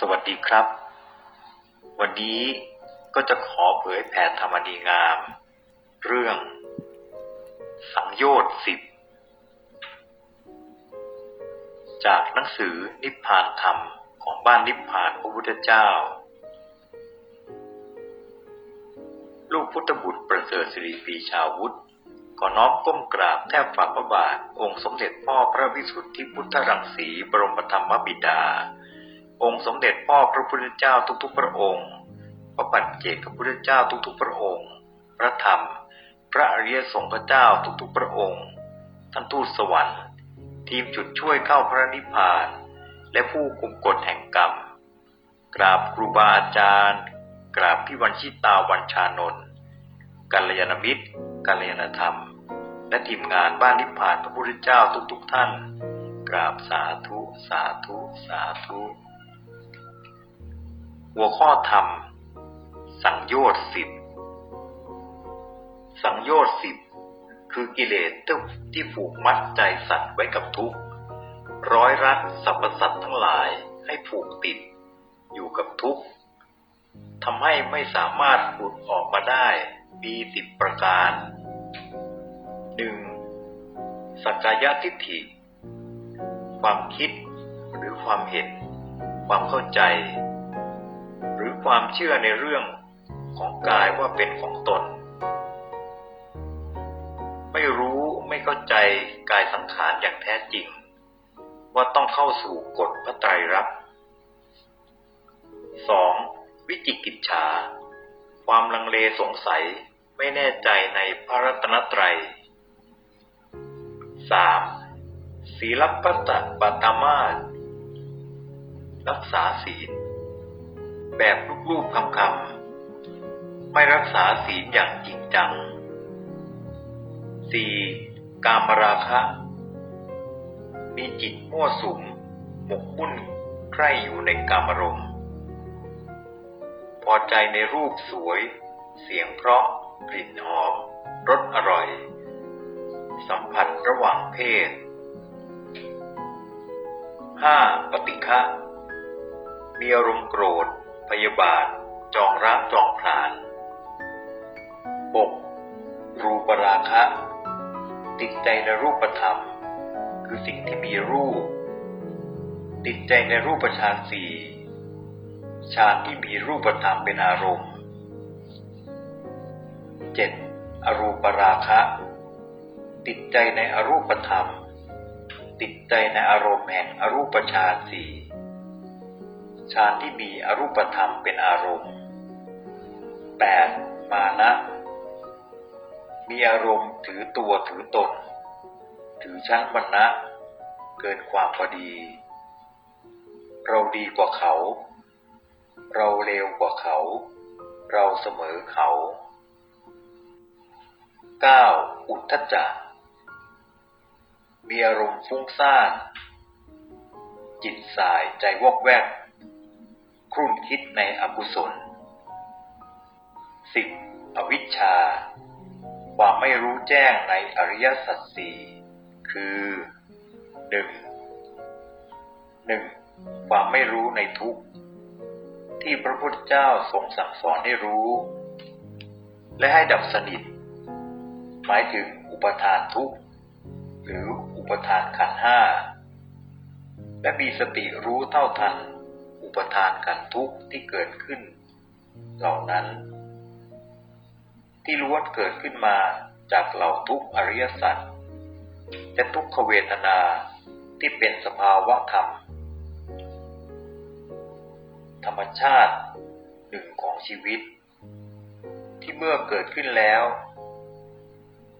สวัสดีครับ วันนี้ก็จะขอเผยแผ่ธรรมนีงาม เรื่อง สังโยชน์สิบจากหนังสือนิพพานธรรมของบ้านนิพพานพระพุทธเจ้า ลูกพุทธบุตรประเสริฐสิริปีชาวุฒิขอน้อมก้มกราบแทบฝ่าพระบาท องค์สมเด็จพ่อพระวิสุทธิพุทธรังสีบรมธรรมบิดา องค์สมเด็จพ่อพระพุทธเจ้าทุกๆพระองค์ พระปัจเจกพระพุทธเจ้าทุกๆพระองค์ พระธรรม พระอริยสงฆ์พระเจ้าทุกๆพระองค์ ท่านทูตสวรรค์ ทีมจุดช่วยเข้าพระนิพพาน และผู้คุมกฎแห่งกรรม กราบครูบาอาจารย์ กราบพี่วันชิตาวันชานนท์กัลยาณมิตรกัลยาณธรรม และทีมงานบ้านนิพพานพระพุทธเจ้าทุกๆท่าน กราบสาธุ สาธุ สาธุ หัวข้อธรรม สังโยชน์สิบสังโยชน์สิบคือกิเลสที่ผูกมัดใจสัตว์ไว้กับทุกข์ร้อยรัดสรรพสัตว์ทั้งหลายให้ผูกติด อยู่กับทุกข์ทำให้ไม่สามารถหลุดออกมาได้มีสิบประการหนึ่งสักกายทิฏฐิ ความคิดหรือความเห็น ความเข้าใจ ความเชื่อในเรื่องของกายว่าเป็นของตน ไม่รู้ไม่เข้าใจกายสังขารอย่างแท้จริง ว่าต้องเข้าสู่กฎพระไตรลักษณ์ 2. วิจิกิจฉา ความลังเลสงสัยไม่แน่ใจในพระรัตนตรัย 3. ศีลปัตตปัตมาสรักษาศีล แบบรูปๆคำๆไม่รักษาศีลอย่างจริงจัง 4. กามราคะ มีจิตมั่วสุมหมกมุ่นใคร่อยู่ในกามรมณ์พอใจในรูปสวย เสียงเพราะ กลิ่นหอม รสอร่อย สัมผัสระหว่างเพศ 5. ปฏิฆะมีอารมณ์โกรธ พยาบาท จองรักจองผลาน 6. รูปราคะ ติดใจในรูปธรรม คือสิ่งที่มีรูป ติดใจในรูปฌานสี่ฌานที่มีรูปธรรมเป็นอารมณ์ 7. อรูปราคะ ติดใจในอรูปธรรม ติดใจในอารมณ์แห่งอรูปฌานสี่ ฌานที่มีอรูปธรรมเป็นอารมณ์ 8. มานะ มีอารมณ์ถือตัวถือตน ถือชั้นวรรณะ เกินความพอดี เราดีกว่าเขา เราเลวกว่าเขา เราเสมอเขา 9. อุทธจักมีอารมณ์ฟุ้งซ่านจิตสายใจวอกแวก ครุ่นคิดในอกุศล 10. อวิชชา ความไม่รู้แจ้งในอริยสัจสี่คือหนึ่งหนึ่งความไม่รู้ในทุกข์ ที่พระพุทธเจ้าทรงสั่งสอนให้รู้ และให้ดับสนิท หมายถึงอุปทานทุกข์ หรืออุปทานขันห้าและมีสติรู้เท่าทัน ปทานขันทุกข์ที่เกิดขึ้น เหล่านั้น ที่ล้วนเกิดขึ้นมาจากเหล่าทุกอริยสัจและทุกขเวทนาที่เป็นสภาวะธรรม ธรรมชาติหนึ่งของชีวิต ที่เมื่อเกิดขึ้นแล้ว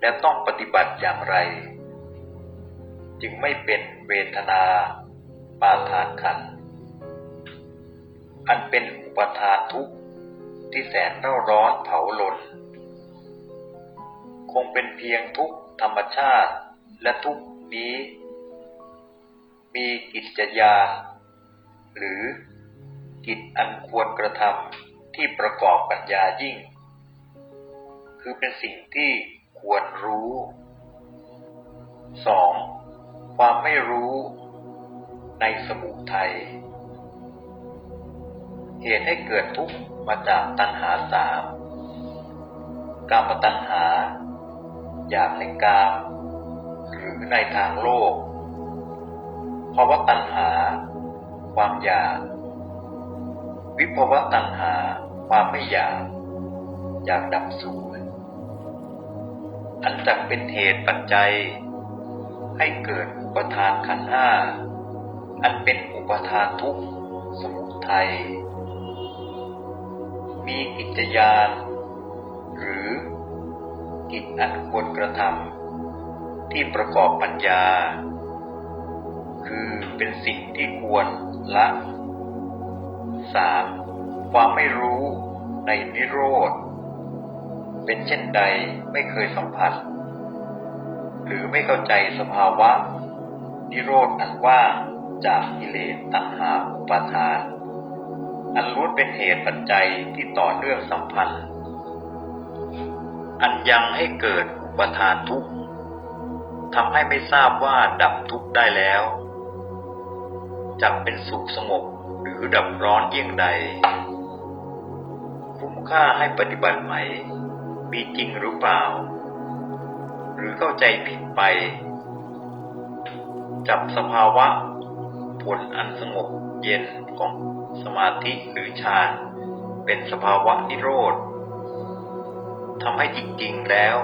และต้องปฏิบัติอย่างไร จึงไม่เป็นเวทนาปาทานขันธ์ อันเป็นอุปทานทุกข์ที่แสนเร่าร้อนเผาลน คงเป็นเพียงทุกข์ธรรมชาติและทุกข์นี้ มีกิจยา หรือกิจอันควรกระทำที่ประกอบปัญญายิ่ง คือเป็นสิ่งที่ควรรู้ 2. ความไม่รู้ในสมุทัย เหตุให้เกิดทุกข์มาจากตัณหาสามกามตัณหา อยากในกาม หรือในทางโลกภาวะตัณหา ความอยาก วิภวะตัณหา ความไม่อยาก อยากดับสูญอันจักเป็นเหตุปัจจัย ให้เกิดอุปทานขันห้า อันเป็นอุปทานทุกข์สมุทัย มีกิจยาน หรือกิจอันควรกระทำที่ประกอบปัญญา คือเป็นสิ่งที่ควรละ 3. ความไม่รู้ในนิโรธ เป็นเช่นใดไม่เคยสัมผัส หรือไม่เข้าใจสภาวะ นิโรธอันว่างจากกิเลสตัณหาอุปาทาน อันล้วนเป็นเหตุปัจจัยที่ต่อเนื่องสัมพันธ์ อันยังให้เกิดอุปทานทุกข์ทำให้ไม่ทราบว่าดับทุกข์ได้แล้วจักเป็นสุขสงบหรือดับร้อนเยี่ยงใด คุ้มค่าให้ปฏิบัติไหม มีจริงหรือเปล่า หรือเข้าใจผิดไป จับสภาวะผลอันสงบเย็นของ สมาธิหรือฌานเป็นสภาวะนิโรธทำให้จริงๆแล้ว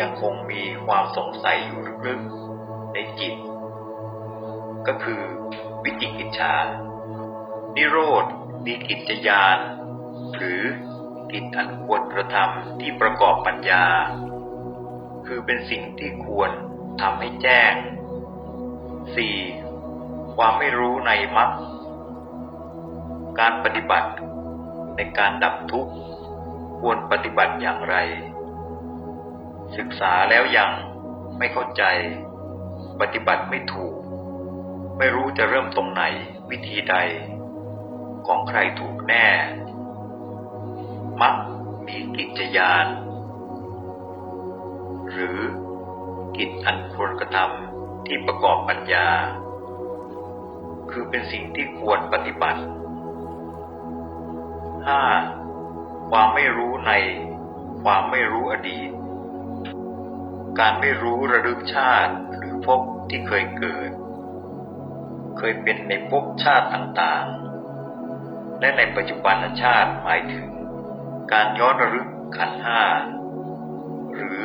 ยังคงมีความสงสัยอยู่ลึกๆในจิต ก็คือวิจิกิจฉานิโรธมีกิจยาน หรือกิจอันควรกระทำที่ประกอบปัญญา คือเป็นสิ่งที่ควรทำให้แจ้ง 4. ความไม่รู้ในมรรค การปฏิบัติในการดับทุกข์ควรปฏิบัติอย่างไร ศึกษาแล้วยังไม่เข้าใจ ปฏิบัติไม่ถูก ไม่รู้จะเริ่มตรงไหนวิธีใด ของใครถูกแน่ มักมีกิจยาน หรือกิจอันควรกระทำที่ประกอบปัญญา คือเป็นสิ่งที่ควรปฏิบัติ 5. ความไม่รู้ใน ความไม่รู้อดีต การไม่รู้ระลึกชาติหรือภพที่เคยเกิด เคยเป็นในภพชาติต่างๆ และในปัจจุบันชาติหมายถึง การย้อนระลึกขันห้าหรือ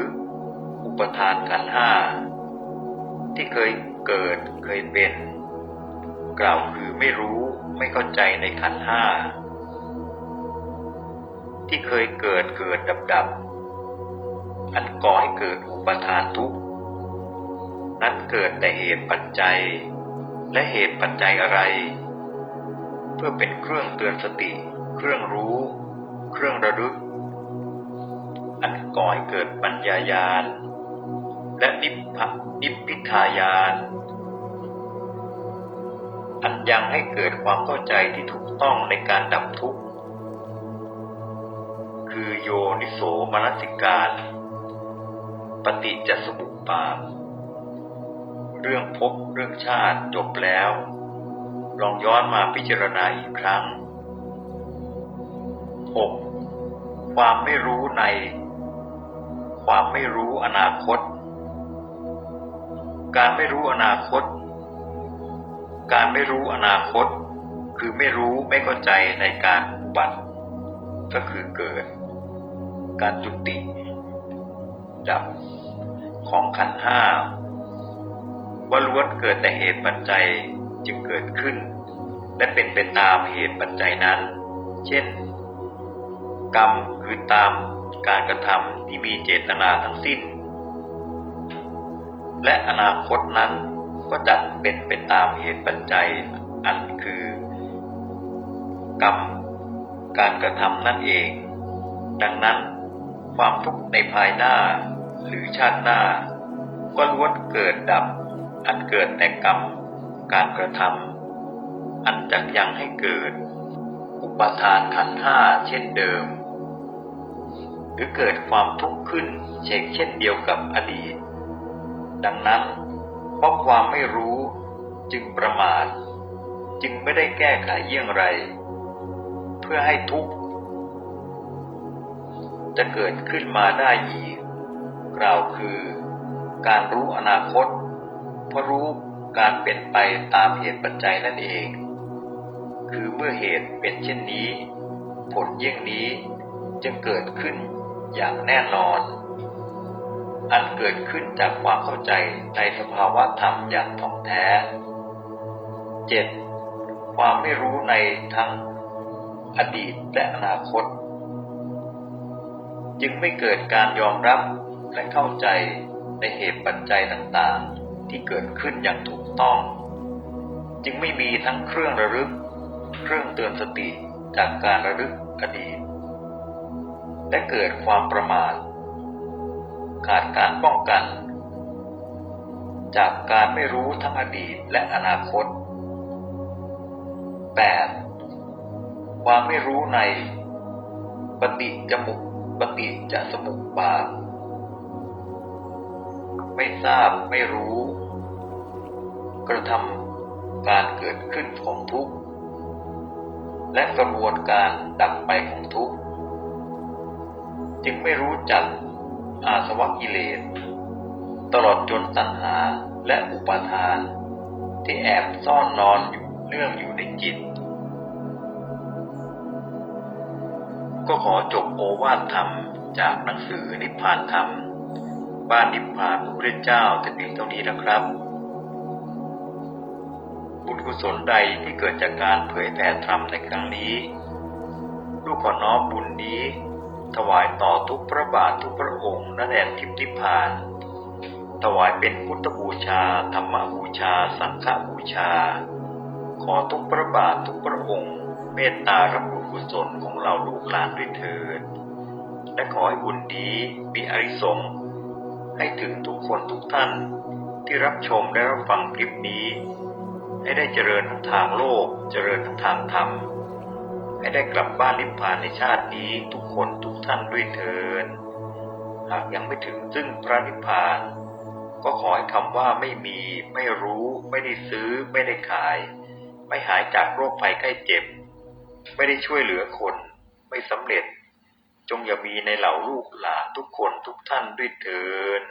อุปทานขันห้าที่เคยเกิดเคยเป็น กล่าวคือไม่รู้ไม่เข้าใจในขันห้า ที่เคยเกิดเกิดดับดับอันก่อให้เกิดอุปทานทุกข์นั้นเกิดแต่เหตุปัจจัย และเหตุปัจจัยอะไร เพื่อเป็นเครื่องเตือนสติ เครื่องรู้ เครื่องระลึก อันก่อให้เกิดปัญญายาณ และนิพพนิพพิทายาน อันยังให้เกิดความเข้าใจที่ถูกต้องในการดับทุกข์ คือโยนิโสมนสิการ ปฏิจจสมุปบาท เรื่องพบเรื่องชาติจบแล้ว ลองย้อนมาพิจารณาอีกครั้ง 6. ความไม่รู้ใน ความไม่รู้อนาคต การไม่รู้อนาคต การไม่รู้อนาคต คือไม่รู้ไม่เข้าใจในการอุบัติก็คือเกิด การจุติดับของขันธ์ห้าว่าล้วนเกิดแต่เหตุปัจจัยจึงเกิดขึ้น และเป็นไปตามเหตุปัจจัยนั้น เช่น กรรมคือตามการกระทำที่มีเจตนาทั้งสิ้น และอนาคตนั้นก็จัดเป็นไปตามเหตุปัจจัยอันคือ กรรม การกระทำนั่นเอง ดังนั้น ความทุกข์ในภายหน้า หรือชาติหน้า ก็ล้วนเกิดดับ อันเกิดแต่กรรม การกระทำอันจักยังให้เกิด อุปทานขันห้าเช่นเดิม หรือเกิดความทุกข์ขึ้นเช่นเช่นเดียวกับอดีต ดังนั้นเพราะความไม่รู้จึงประมาทจึงไม่ได้แก้ไขเยี่ยงไร เพื่อให้ทุกข์ จะเกิดขึ้นมาได้อีก กล่าวคือ การรู้อนาคต เพราะรู้การเป็นไปตามเหตุปัจจัยนั่นเอง คือเมื่อเหตุเป็นเช่นนี้ ผลเยี่ยงนี้จึงเกิดขึ้นอย่างแน่นอน อันเกิดขึ้นจากความเข้าใจในสภาวะธรรมอย่างถ่องแท้ 7. ความไม่รู้ในทั้งอดีตและอนาคต จึงไม่เกิดการยอมรับและเข้าใจในเหตุปัจจัยต่างๆ ที่เกิดขึ้นอย่างถูกต้อง จึงไม่มีทั้งเครื่องระลึก เครื่องเตือนสติจากการระลึกอดีตและเกิดความประมาทขาดการป้องกัน จากการไม่รู้ทั้งอดีตและอนาคต 8. ความไม่รู้ในปฏิจมุป ปฏิจจสมุปบาท ไม่ทราบไม่รู้ กระทำการเกิดขึ้นของทุกข์ และกระบวนการดับไปของทุกข์ จึงไม่รู้จักอาสวะกิเลส ตลอดจนตัณหาและอุปาทาน ที่แอบซ่อนนอนอยู่เนื่องอยู่ในจิต ก็ขอจบโอวาทธรรมจากหนังสือนิพพานธรรม บ้านนิพพานพระพุทธเจ้าแต่เพียงเท่านี้นะครับ บุญกุศลใดที่เกิดจากการเผยแผ่ธรรมในครั้งนี้ ลูกขอน้อมบุญนี้ ถวายต่อทุกพระบาททุกพระองค์ณแดนทิพนิพพาน ถวายเป็นพุทธบูชา ธรรมบูชา สังฆบูชา ขอทุกพระบาททุกพระองค์ เมตตารับ กุศลของเราลูกหลานด้วยเถิด และขอให้บุญนี้มีอริสงให้ถึงทุกคนทุกท่านที่รับชมและรับฟังคลิปนี้ ให้ได้เจริญทั้งทางโลก เจริญทั้งทางธรรม ให้ได้กลับบ้านนิพพานในชาตินี้ทุกคนทุกท่านด้วยเถิดหากยังไม่ถึงซึ่งพระนิพพาน ก็ขอให้คำว่าไม่มี ไม่รู้ ไม่ได้ซื้อ ไม่ได้ขาย ไม่หายจากโรคภัยไข้เจ็บ ไม่ได้ช่วยเหลือคนไม่สำเร็จ จงอย่ามีในเหล่าลูกหลานทุกคนทุกท่านด้วยเถิน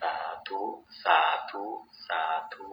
สาธุ สาธุ สาธุ